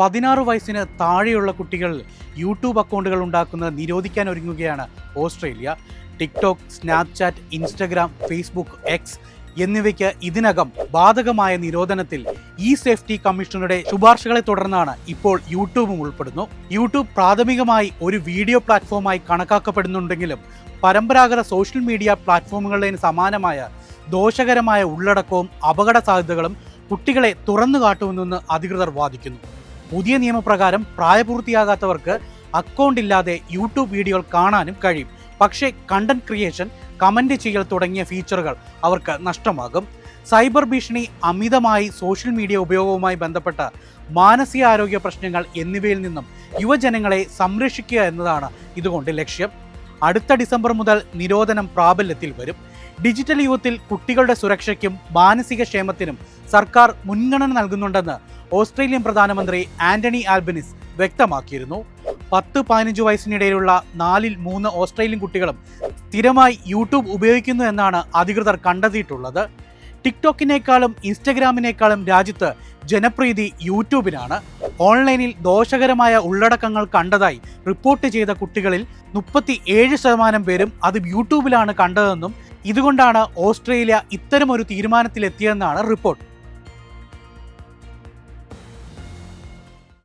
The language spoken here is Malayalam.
പതിനാറ് വയസ്സിന് താഴെയുള്ള കുട്ടികൾ യൂട്യൂബ് അക്കൗണ്ടുകൾ ഉണ്ടാക്കുന്നത് നിരോധിക്കാൻ ഒരുങ്ങുകയാണ് Australia. TikTok Snapchat Instagram Facebook X എന്നിവയ്ക്ക് ഇതിനകം ബാധകമായ നിരോധനത്തിൽ ഇ സേഫ്റ്റി കമ്മീഷണറുടെ ശുപാർശകളെ തുടർന്നാണ് ഇപ്പോൾ യൂട്യൂബും ഉൾപ്പെടുന്നു. യൂട്യൂബ് പ്രാഥമികമായി ഒരു വീഡിയോ പ്ലാറ്റ്ഫോമായി കണക്കാക്കപ്പെടുന്നുണ്ടെങ്കിലും പരമ്പരാഗത സോഷ്യൽ മീഡിയ പ്ലാറ്റ്ഫോമുകളിന് സമാനമായ ദോഷകരമായ ഉള്ളടക്കവും അപകട സാധ്യതകളും കുട്ടികളെ തുറന്നു കാട്ടുമെന്ന് അധികൃതർ വാദിക്കുന്നു. പുതിയ നിയമപ്രകാരം പ്രായപൂർത്തിയാകാത്തവർക്ക് അക്കൗണ്ട് ഇല്ലാതെ യൂട്യൂബ് വീഡിയോകൾ കാണാനും കഴിയും. പക്ഷേ കണ്ടന്റ് ക്രിയേഷൻ കമന്റ് ചെയ്യൽ തുടങ്ങിയ ഫീച്ചറുകൾ അവർക്ക് നഷ്ടമാകും. സൈബർ ഭീഷണി അമിതമായി സോഷ്യൽ മീഡിയ ഉപയോഗവുമായി ബന്ധപ്പെട്ട മാനസികാരോഗ്യ പ്രശ്നങ്ങൾ എന്നിവയിൽ നിന്നും യുവജനങ്ങളെ സംരക്ഷിക്കുക എന്നതാണ് ഇതുകൊണ്ട് ലക്ഷ്യം. അടുത്ത ഡിസംബർ മുതൽ നിരോധനം പ്രാബല്യത്തിൽ വരും. ഡിജിറ്റൽ യുഗത്തിൽ കുട്ടികളുടെ സുരക്ഷയ്ക്കും മാനസിക ക്ഷേമത്തിനും സർക്കാർ മുൻഗണന നൽകുന്നുണ്ടെന്ന് ഓസ്ട്രേലിയൻ പ്രധാനമന്ത്രി ആന്റണി ആൽബനിസ് വ്യക്തമാക്കിയിരുന്നു. പത്ത് പതിനഞ്ച് വയസ്സിനിടയിലുള്ള നാലിൽ മൂന്ന് ഓസ്ട്രേലിയൻ കുട്ടികളും സ്ഥിരമായി യൂട്യൂബ് ഉപയോഗിക്കുന്നു എന്നാണ് അധികൃതർ കണ്ടെത്തിയിട്ടുള്ളത്. ടിക്ടോക്കിനേക്കാളും ഇൻസ്റ്റഗ്രാമിനേക്കാളും രാജ്യത്ത് ജനപ്രീതി യൂട്യൂബിനാണ്. ഓൺലൈനിൽ ദോഷകരമായ ഉള്ളടക്കങ്ങൾ കണ്ടതായി റിപ്പോർട്ട് ചെയ്ത കുട്ടികളിൽ മുപ്പത്തി ഏഴ് ശതമാനം പേരും അത് യൂട്യൂബിലാണ് കണ്ടതെന്നും ഇതുകൊണ്ടാണ് ഓസ്ട്രേലിയ ഇത്തരമൊരു തീരുമാനത്തിലെത്തിയെന്നാണ് റിപ്പോർട്ട്.